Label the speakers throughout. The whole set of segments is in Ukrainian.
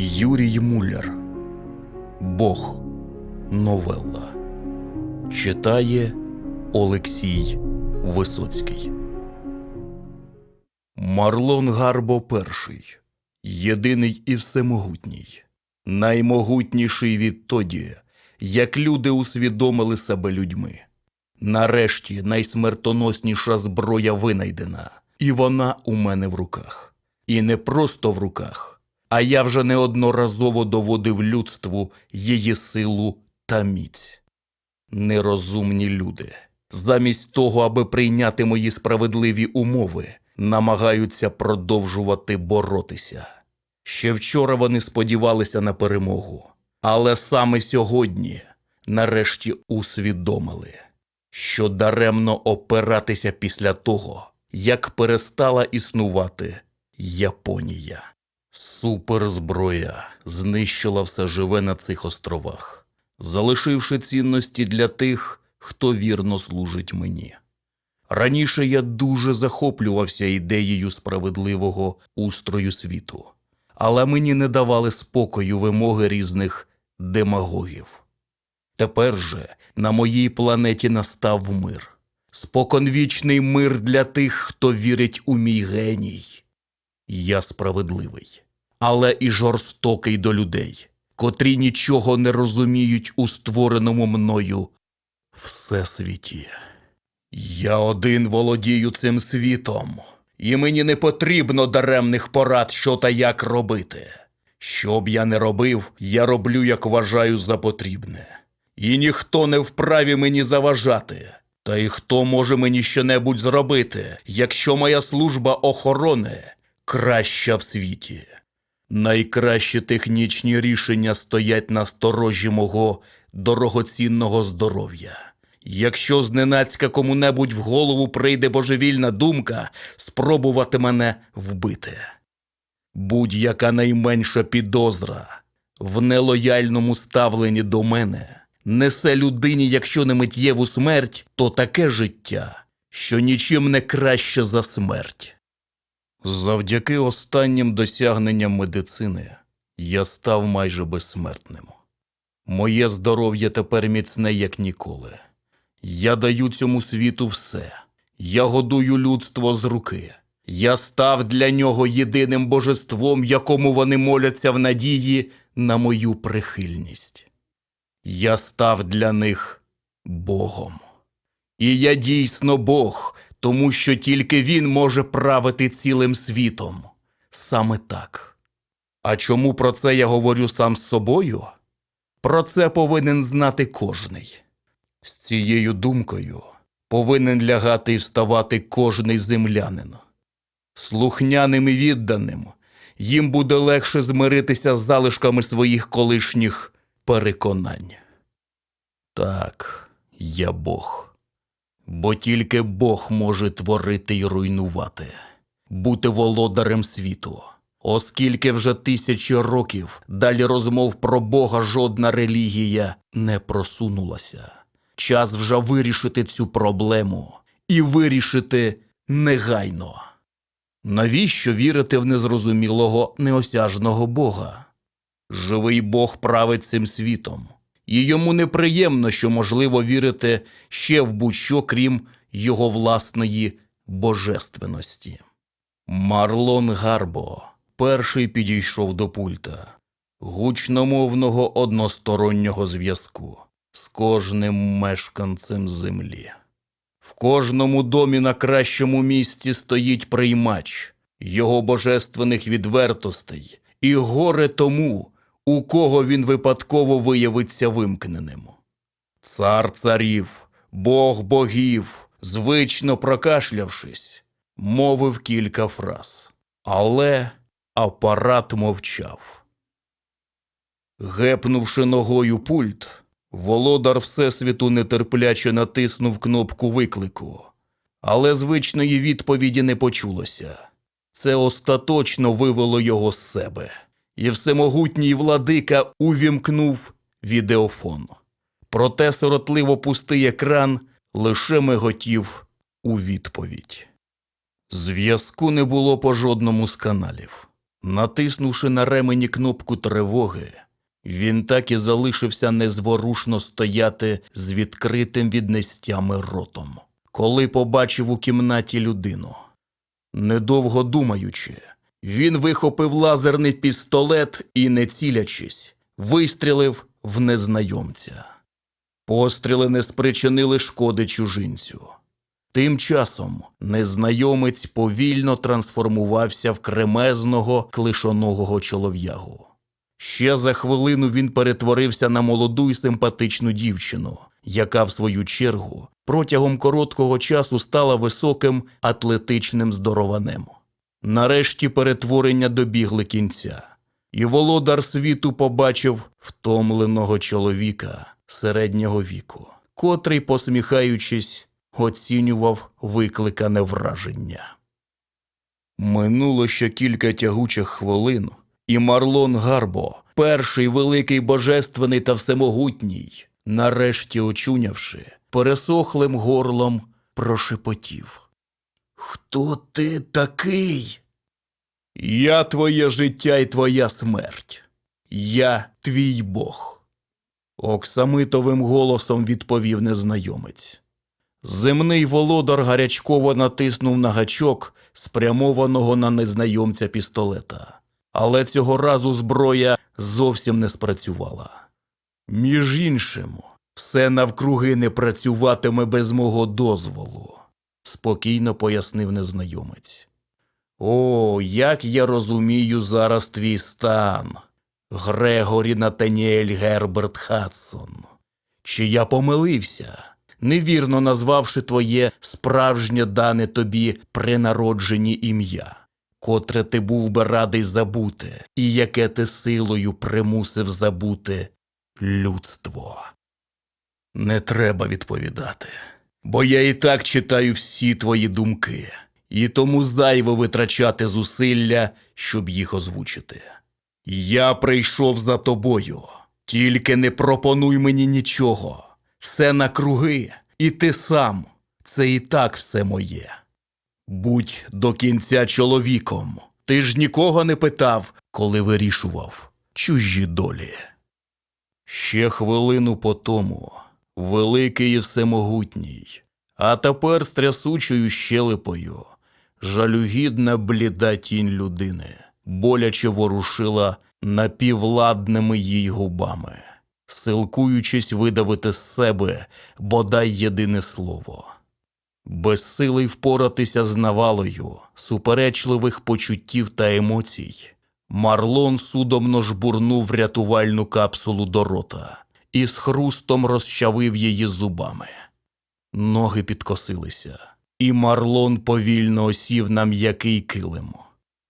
Speaker 1: Юрій Муляр. Бог Новелла. Читає Олексій Висоцький. Марлон Гарбо перший. Єдиний і всемогутній. Наймогутніший відтоді, як люди усвідомили себе людьми. Нарешті найсмертоносніша зброя винайдена, і вона у мене в руках. І не просто в руках, а я вже неодноразово доводив людству її силу та міць. Нерозумні люди, замість того, аби прийняти мої справедливі умови, намагаються продовжувати боротися. Ще вчора вони сподівалися на перемогу, але саме сьогодні нарешті усвідомили, що даремно опиратися після того, як перестала існувати Японія. Суперзброя знищила все живе на цих островах, залишивши цінності для тих, хто вірно служить мені. Раніше я дуже захоплювався ідеєю справедливого устрою світу, але мені не давали спокою вимоги різних демагогів. Тепер же на моїй планеті настав мир. Споконвічний мир для тих, хто вірить у мій геній. Я справедливий, але і жорстокий до людей, котрі нічого не розуміють у створеному мною всесвіті. Я один володію цим світом, і мені не потрібно даремних порад, що та як робити. Що б я не робив, я роблю, як вважаю за потрібне. І ніхто не вправі мені заважати. Та й хто може мені щонебудь зробити, якщо моя служба охорони краща в світі? Найкращі технічні рішення стоять на сторожі мого дорогоцінного здоров'я. Якщо зненацька кому-небудь в голову прийде божевільна думка спробувати мене вбити. Будь-яка найменша підозра в нелояльному ставленні до мене несе людині, якщо не миттєву смерть, то таке життя, що нічим не краще за смерть. Завдяки останнім досягненням медицини я став майже безсмертним. Моє здоров'я тепер міцне, як ніколи. Я даю цьому світу все. Я годую людство з руки. Я став для нього єдиним божеством, якому вони моляться в надії на мою прихильність. Я став для них Богом. І я дійсно Бог, тому що тільки Він може правити цілим світом. Саме так. А чому про це я говорю сам з собою? Про це повинен знати кожний. З цією думкою повинен лягати і вставати кожний землянин. Слухняним і відданим їм буде легше змиритися з залишками своїх колишніх переконань. Так, я Бог. Бо тільки Бог може творити і руйнувати, бути володарем світу. Оскільки вже тисячі років далі розмов про Бога жодна релігія не просунулася. Час вже вирішити цю проблему і вирішити негайно. Навіщо вірити в незрозумілого неосяжного Бога? Живий Бог править цим світом, і йому неприємно, що можливо вірити ще в будь-що, крім його власної божественності. Марлон Гарбо перший підійшов до пульта гучномовного одностороннього зв'язку з кожним мешканцем землі. В кожному домі на кращому місці стоїть приймач його божественних відвертостей, і горе тому, у кого він випадково виявиться вимкненим. Цар царів, бог богів, звично прокашлявшись, мовив кілька фраз, але апарат мовчав. Гепнувши ногою пульт, володар Всесвіту нетерпляче натиснув кнопку виклику, але звичної відповіді не почулося. Це остаточно вивело його з себе, і всемогутній владика увімкнув відеофон. Проте сиротливо пустий екран лише миготів у відповідь. Зв'язку не було по жодному з каналів. Натиснувши на ремені кнопку тривоги, він так і залишився незворушно стояти з відкритим від нестями ротом, коли побачив у кімнаті людину. Недовго думаючи, він вихопив лазерний пістолет і, не цілячись, вистрілив в незнайомця. Постріли не спричинили шкоди чужинцю. Тим часом незнайомець повільно трансформувався в кремезного клишоногого чолов'ягу. Ще за хвилину він перетворився на молоду й симпатичну дівчину, яка, в свою чергу, протягом короткого часу стала високим атлетичним здорованем. Нарешті перетворення добігли кінця, і володар світу побачив втомленого чоловіка середнього віку, котрий, посміхаючись, оцінював викликане враження. Минуло ще кілька тягучих хвилин, і Марлон Гарбо, перший великий божественний та всемогутній, нарешті очунявши, пересохлим горлом прошепотів. Хто ти такий? Я твоє життя і твоя смерть. Я твій Бог. Оксамитовим голосом відповів незнайомець. Земний володар гарячково натиснув на гачок, спрямованого на незнайомця пістолета. Але цього разу зброя зовсім не спрацювала. Між іншим, все навкруги не працюватиме без мого дозволу, спокійно пояснив незнайомець. О, як я розумію зараз твій стан, Грегорі Натаніель Герберт Хадсон. Чи я помилився, невірно назвавши твоє справжнє дане тобі при народженні ім'я, котре ти був би радий забути, і яке ти силою примусив забути людство? Не треба відповідати, бо я і так читаю всі твої думки, і тому зайво витрачати зусилля, щоб їх озвучити. Я прийшов за тобою, тільки не пропонуй мені нічого. Все накруги, і ти сам. Це і так все моє. Будь до кінця чоловіком. Ти ж нікого не питав, коли вирішував чужі долі. Ще хвилину по тому, великий і всемогутній, а тепер з трясучою щелепою, жалюгідна бліда тінь людини, боляче ворушила напівладними їй губами, силкуючись видавити з себе бодай єдине слово. Безсилий впоратися з навалою суперечливих почуттів та емоцій, Марлон судомно жбурнув рятувальну капсулу до рота і з хрустом розчавив її зубами. Ноги підкосилися, і Марлон повільно осів на м'який килим.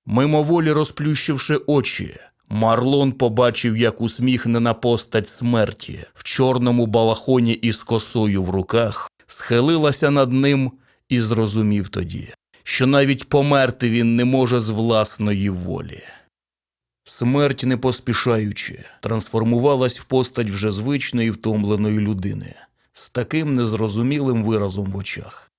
Speaker 1: Мимоволі розплющивши очі, Марлон побачив, як усміхнена постать смерті в чорному балахоні із косою в руках схилилася над ним і зрозумів тоді, що навіть померти він не може з власної волі. Смерть, не поспішаючи, трансформувалась в постать вже звичної втомленої людини з таким незрозумілим виразом в очах.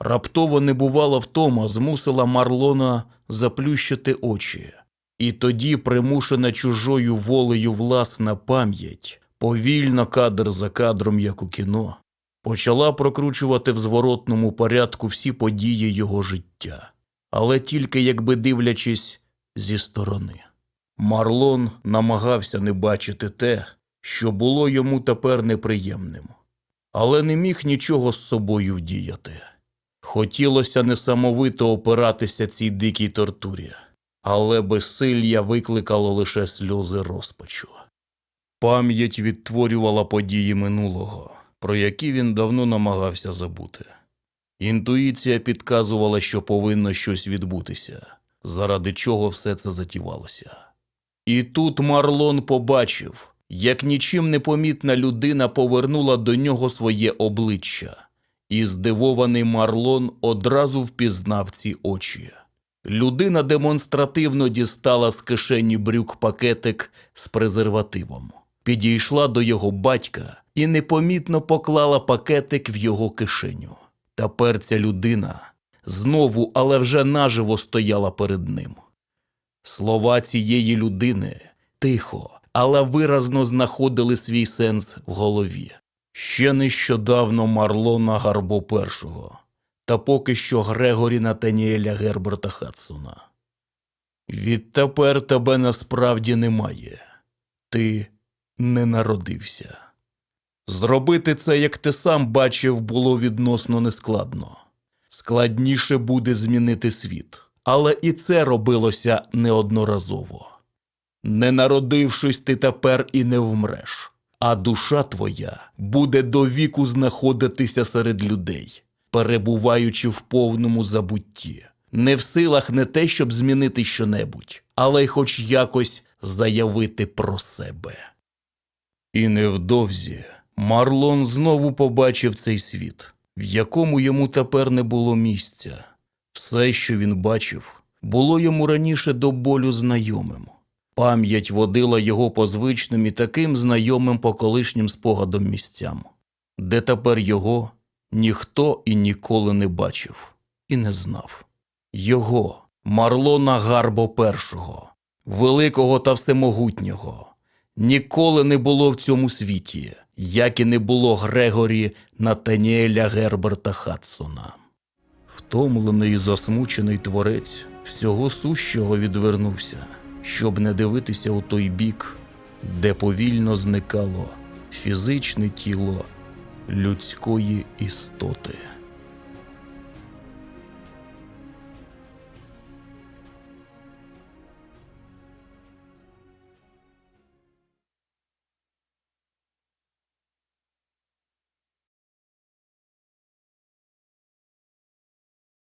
Speaker 1: Раптово небувала втома змусила Марлона заплющити очі, і тоді, примушена чужою волею власна пам'ять, повільно кадр за кадром, як у кіно, почала прокручувати в зворотному порядку всі події його життя, але тільки якби дивлячись зі сторони. Марлон намагався не бачити те, що було йому тепер неприємним, але не міг нічого з собою вдіяти. Хотілося несамовито опиратися цій дикій тортурі, але безсилля викликало лише сльози розпачу. Пам'ять відтворювала події минулого, про які він давно намагався забути. Інтуїція підказувала, що повинно щось відбутися, заради чого все це затівалося. І тут Марлон побачив, як нічим не помітна людина повернула до нього своє обличчя, і здивований Марлон одразу впізнав ці очі. Людина демонстративно дістала з кишені брюк пакетик з презервативом, підійшла до його батька і непомітно поклала пакетик в його кишеню. Тепер ця людина знову, але вже наживо стояла перед ним. Слова цієї людини тихо, але виразно знаходили свій сенс в голові. Ще нещодавно Марлона Гарбо першого, та поки що Грегорі Натаніеля Герберта Хадсона. Відтепер тебе насправді немає. Ти не народився. Зробити це, як ти сам бачив, було відносно нескладно. Складніше буде змінити світ, але і це робилося неодноразово. Не народившись, ти тепер і не вмреш, а душа твоя буде до віку знаходитися серед людей, перебуваючи в повному забутті, не в силах не те, щоб змінити щонебудь, але й хоч якось заявити про себе. І невдовзі Марлон знову побачив цей світ, в якому йому тепер не було місця. Все, що він бачив, було йому раніше до болю знайомим. Пам'ять водила його по звичним і таким знайомим по колишнім спогадам місцям, де тепер його ніхто і ніколи не бачив і не знав. Його, Марлона Гарбо першого, великого та всемогутнього, ніколи не було в цьому світі, як і не було Грегорі Натаніеля Герберта Хадсона. Втомлений і засмучений творець всього сущого відвернувся, щоб не дивитися у той бік, де повільно зникало фізичне тіло людської істоти.